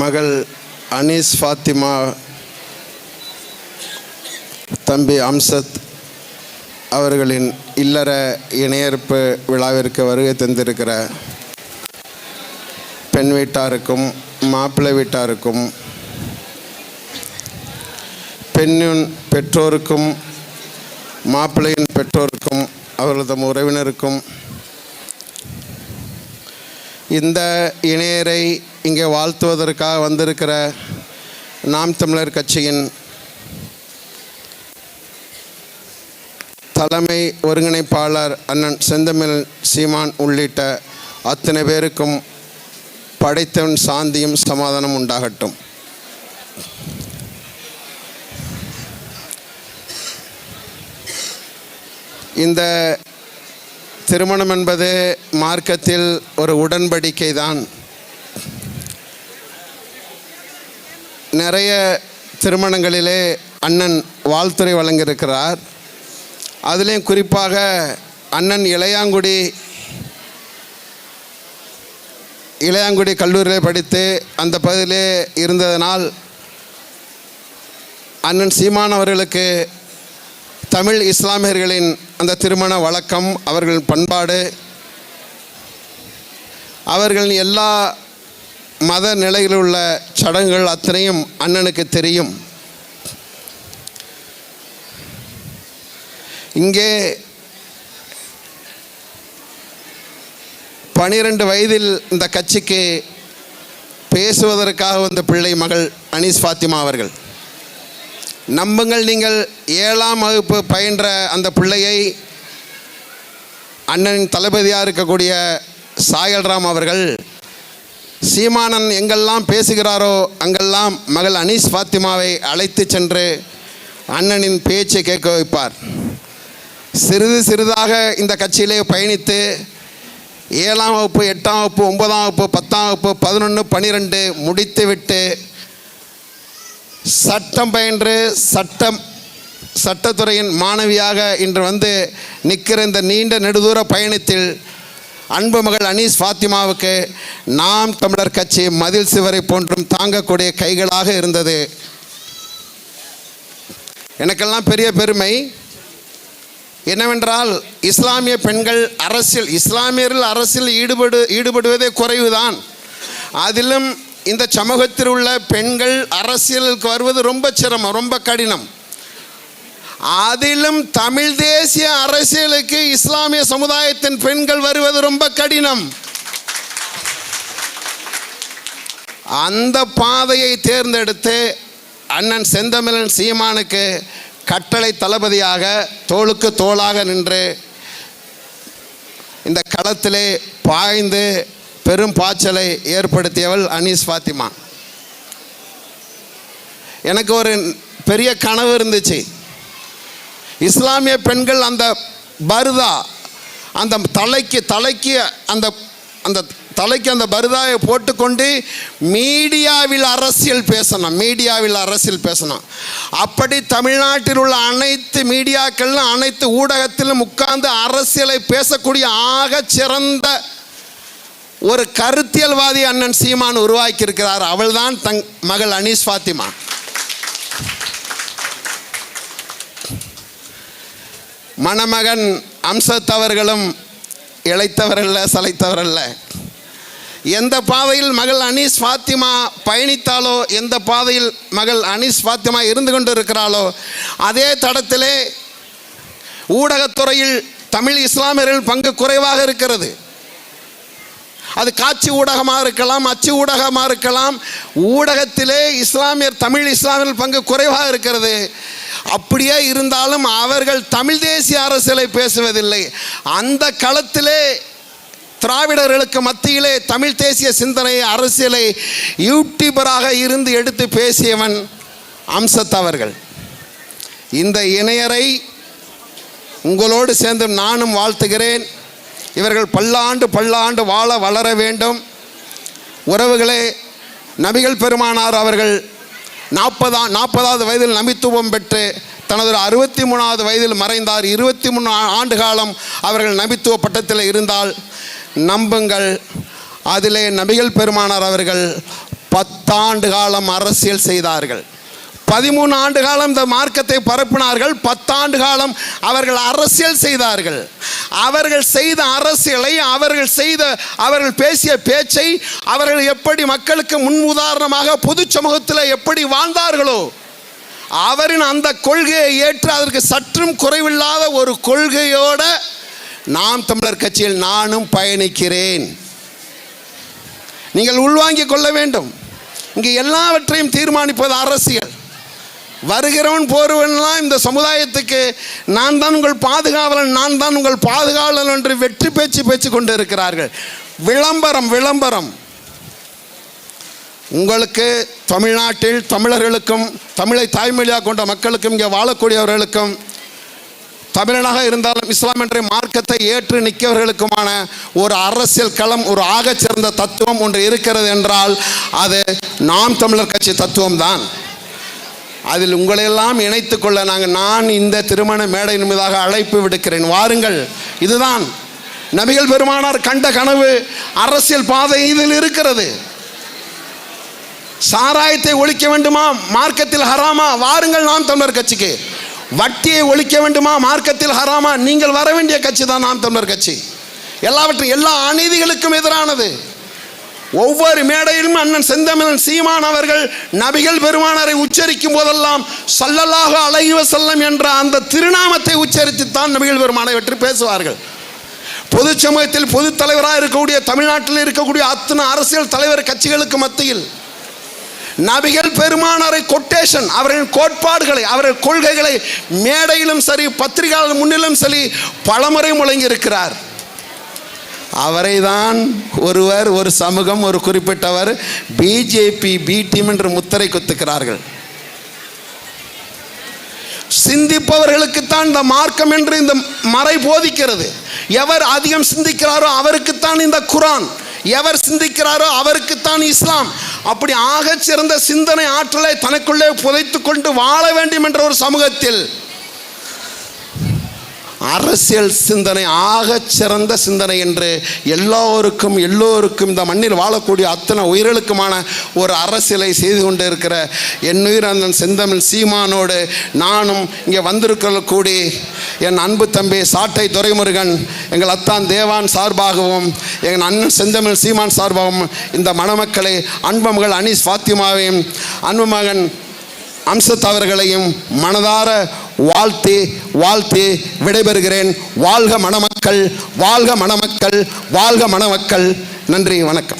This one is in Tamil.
மகள் அனீஸ் ஃபாத்திமா தம்பி அம்சத் அவர்களின் இல்லற இணையற்பு விழாவிற்கு வருகை தந்திருக்கிற பெண் வீட்டாருக்கும் மாப்பிள்ளை வீட்டாருக்கும் பெண்ணின் பெற்றோருக்கும் மாப்பிள்ளையின் பெற்றோருக்கும் அவர்களது உறவினருக்கும் இந்த இணையரை இங்கே வாழ்த்துவதற்காக வந்திருக்கிற நாம் தமிழர் கட்சியின் தலைமை ஒருங்கிணைப்பாளர் அண்ணன் செந்தமிழ் சீமான் உள்ளிட்ட அத்தனை பேருக்கும் படைத்தவன் சாந்தியும் சமாதானம் உண்டாகட்டும். இந்த திருமணம் என்பது மார்க்கத்தில் ஒரு உடன்படிக்கை தான் நிறைய திருமணங்களிலே அண்ணன் வாழ்த்துறை வழங்கியிருக்கிறார். அதுலேயும் குறிப்பாக அண்ணன் இளையாங்குடி இளையாங்குடி கல்லூரியில் படித்து அந்த பகுதியிலே இருந்ததனால் அண்ணன் சீமான் அவர்களுக்கு தமிழ் இஸ்லாமியர்களின் அந்த திருமண வழக்கம் அவர்களின் பண்பாடு அவர்களின் எல்லா மத நிலையில் உள்ள சடங்குகள் அத்தனையும் அண்ணனுக்கு தெரியும். இங்கே பனிரெண்டு வயதில் இந்த கட்சிக்கு பேசுவதற்காக வந்த பிள்ளை மகள் அனீஸ் ஃபாத்திமா அவர்கள். நம்புங்கள் நீங்கள் ஏழாம் வகுப்பு பயின்ற அந்த பிள்ளையை அண்ணனின் தளபதியாக இருக்கக்கூடிய சாயல்ராம் அவர்கள் சீமானன் எங்கெல்லாம் பேசுகிறாரோ அங்கெல்லாம் மகள் அனீஸ் ஃபாத்திமாவை அழைத்து சென்று அண்ணனின் பேச்சை கேட்க வைப்பார். சிறிது சிறிதாக இந்த கட்சியிலே பயணித்து ஏழாம் வகுப்பு எட்டாம் வகுப்பு ஒன்பதாம் வகுப்பு பத்தாம் வகுப்பு பதினொன்று பன்னிரெண்டு முடித்துவிட்டு சட்டம் பயின்று சட்டம் சட்டத்துறையின் மாணவியாக இன்று வந்து நிற்கிற இந்த நீண்ட நெடுதூர பயணத்தில் அன்பு மகள் அனீஸ் ஃபாத்திமாவுக்கு நாம் தமிழர் கட்சி மதில் சிவரை போன்றும் தாங்கக்கூடிய கைகளாக இருந்தது. எனக்கெல்லாம் பெரிய பெருமை என்னவென்றால் இஸ்லாமிய பெண்கள் அரசியல் இஸ்லாமியர்கள் அரசியல் ஈடுபடு ஈடுபடுவதே குறைவுதான். அதிலும் இந்த சமூகத்தில் உள்ள பெண்கள் அரசியலுக்கு வருவது ரொம்ப சிரமம் ரொம்ப கடினம். அதிலும் தமிழ் தேசிய அரசியலுக்கு இஸ்லாமிய சமுதாயத்தின் பெண்கள் வருவது ரொம்ப கடினம். அந்த பாதையை தேர்ந்தெடுத்து அண்ணன் செந்தமிழன் சீமானுக்கு கட்டளை தளபதியாக தோளுக்கு தோளாக நின்று இந்த களத்திலே பாய்ந்து பெரும் பாய்ச்சலை ஏற்படுத்தியவள் அனீஸ் ஃபாத்திமா. எனக்கு ஒரு பெரிய கனவு இருந்துச்சு. இஸ்லாமிய பெண்கள் அந்த பருதா அந்த தலைக்கு தலைக்கு அந்த அந்த தலைக்கு அந்த பருதாவை போட்டுக்கொண்டு மீடியாவில் அரசியல் பேசணும் மீடியாவில் அரசியல் பேசணும். அப்படி தமிழ்நாட்டில் உள்ள அனைத்து மீடியாக்களிலும் அனைத்து ஊடகத்திலும் உட்கார்ந்து அரசியலை பேசக்கூடிய ஆக சிறந்த ஒரு கருத்தியல்வாதி அண்ணன் சீமான் உருவாக்கி இருக்கிறார் அவள்தான் தங் மகள் அனீஸ் ஃபாத்திமா. மணமகன் அம்சத்தவர்களும் இழைத்தவரல்ல சளைத்தவரல்ல. எந்த பாதையில் மகள் அனீஸ் ஃபாத்திமா பயணித்தாலோ எந்த பாதையில் மகள் அனீஸ் ஃபாத்திமா இருந்து கொண்டு இருக்கிறாளோ அதே தடத்திலே ஊடகத்துறையில் தமிழ் இஸ்லாமியர்கள் பங்கு குறைவாக இருக்கிறது. அது காட்சி ஊடகமாக இருக்கலாம் அச்சு ஊடகமாக இருக்கலாம் ஊடகத்திலே இஸ்லாமியர் தமிழ் இஸ்லாமியர்கள் பங்கு குறைவாக இருக்கிறது. அப்படியே இருந்தாலும் அவர்கள் தமிழ் தேசிய அரசியலை பேசுவதில்லை. அந்த களத்திலே திராவிடர்களுக்கு மத்தியிலே தமிழ் தேசிய சிந்தனை அரசியலை யூடியூபராக இருந்து எடுத்து பேசியவன் அம்சத் அவர்கள். இந்த இணையரை உங்களோடு சேர்ந்து நானும் வாழ்த்துகிறேன். இவர்கள் பல்லாண்டு பல்லாண்டு வாழ வளர வேண்டும். உறவுகளே நபிகள் பெருமானார் அவர்கள் நாற்பதா நாற்பதாவது வயதில் நபித்துவம் பெற்று தனது அறுபத்தி மூணாவது வயதில் மறைந்தார். இருபத்தி மூணு ஆண்டு காலம் அவர்கள் நபித்துவ பட்டத்தில் இருந்தால் நம்புங்கள். அதிலே நபிகள் பெருமானார் அவர்கள் பத்தாண்டு காலம் அரசியல் செய்தார்கள். பதிமூணு ஆண்டு காலம் இந்த மார்க்கத்தை பரப்பினார்கள். பத்தாண்டு காலம் அவர்கள் அரசியல் செய்தார்கள். அவர்கள் செய்த அரசியலை அவர்கள் செய்த அவர்கள் பேசிய பேச்சை அவர்கள் எப்படி மக்களுக்கு முன் உதாரணமாக பொது சமூகத்தில் எப்படி வாழ்ந்தார்களோ அவரின் அந்த கொள்கையை ஏற்று அதற்கு சற்றும் குறைவில்லாத ஒரு கொள்கையோட நாம் தமிழர் கட்சியில் நானும் பயணிக்கிறேன். நீங்கள் உள்வாங்கிக் கொள்ள வேண்டும். இங்கே எல்லாவற்றையும் தீர்மானிப்பது அரசியல். வருகிறவன் போருவன்லாம் இந்த சமுதாயத்துக்கு நான் தான் உங்கள் பாதுகாவலன் நான் தான் உங்கள் பாதுகாவலன் என்று வெற்றி பேச்சு பேச்சு கொண்டு இருக்கிறார்கள் விளம்பரம் விளம்பரம். உங்களுக்கு தமிழ்நாட்டில் தமிழர்களுக்கும் தமிழை தாய்மொழியாக கொண்ட மக்களுக்கும் இங்கே வாழக்கூடியவர்களுக்கும் தமிழனாக இருந்தாலும் இஸ்லாம் என்ற மார்க்கத்தை ஏற்று நிற்கவர்களுக்குமான ஒரு அரசியல் களம் ஒரு ஆகச்சிறந்த தத்துவம் ஒன்று இருக்கிறது என்றால் அது நாம் தமிழர் கட்சி தத்துவம்தான். அதில் உங்களையெல்லாம் இணைத்து கொள்ள நாங்கள் நான் இந்த திருமண மேடையின் மீதாக அழைப்பு விடுக்கிறேன். வாருங்கள். இதுதான். நபிகள் பெருமானார் கண்ட கனவு அரசியல் பாதை இதில் இருக்கிறது. சாராயத்தை ஒழிக்க வேண்டுமா? மார்க்கத்தில் ஹராமா? வாருங்கள் நாம் தமிழர் கட்சிக்கு. வட்டியை ஒழிக்க வேண்டுமா? மார்க்கத்தில் ஹராமா? நீங்கள் வர வேண்டிய கட்சி தான் நாம் தமிழர் கட்சி. எல்லாவற்றையும் எல்லா அநீதிகளுக்கும் எதிரானது. ஒவ்வொரு மேடையிலும் அண்ணன் செந்தமிழன் சீமான் அவர்கள் நபிகள் பெருமானரை உச்சரிக்கும் போதெல்லாம் சல்லல்லாக அழகிவ செல்லம் என்ற அந்த திருநாமத்தை உச்சரித்துத்தான் நபிகள் பெருமானை பற்றி பேசுவார்கள். பொது சமூகத்தில் பொது தலைவராக இருக்கக்கூடிய தமிழ்நாட்டில் இருக்கக்கூடிய அத்தனை அரசியல் தலைவர் கட்சிகளுக்கு மத்தியில் நபிகள் பெருமானாரை கொட்டேஷன் அவர்களின் கோட்பாடுகளை அவர்கள் கொள்கைகளை மேடையிலும் சரி பத்திரிகையாளர் முன்னிலும் சரி பலமுறை முழங்கி இருக்கிறார் அவரை தான் ஒருவர் ஒரு சமூகம் ஒரு குறிப்பிட்டவர் பிஜேபி பி டீம் என்று முத்திரை குத்துக்கிறார்கள் சிந்திப்பவர்களுக்குத்தான் இந்த மார்க்கம் என்று இந்த மறை போதிக்கிறது. எவர் அதிகம் சிந்திக்கிறாரோ அவருக்குத்தான் இந்த குரான். எவர் சிந்திக்கிறாரோ அவருக்குத்தான் இஸ்லாம். அப்படி ஆகச் சிறந்த சிந்தனை ஆற்றலை தனக்குள்ளே புதைத்து கொண்டு வாழ வேண்டும் என்ற ஒரு சமூகத்தில் அரசியல் சிந்தனை ஆகச் சிறந்த சிந்தனை என்று எல்லோருக்கும் எல்லோருக்கும் இந்த மண்ணில் வாழக்கூடிய அத்தனை உயிர்களுக்குமான ஒரு அரசியலை செய்து கொண்டு இருக்கிற என் உயிரந்தன் செந்தமிழ் சீமானோடு நானும் இங்கே வந்திருக்கக்கூடிய என் அன்பு தம்பி சாட்டை துரைமுருகன் எங்கள் அத்தான் தேவான் சார்பாகவும் எங்கள் அண்ணன் செந்தமிழ் சீமான் சார்பாகவும் இந்த மணமக்களை அன்பு மகள் அனீஸ் ஃபாத்திமாவையும் அன்பு மகன் அம்சத் அவர்களையும் மனதார வாழ்த்து வாழ்த்து விடைபெறுகிறேன். வாழ்க மணமக்கள் வாழ்க மணமக்கள் வாழ்க மணமக்கள். நன்றி வணக்கம்.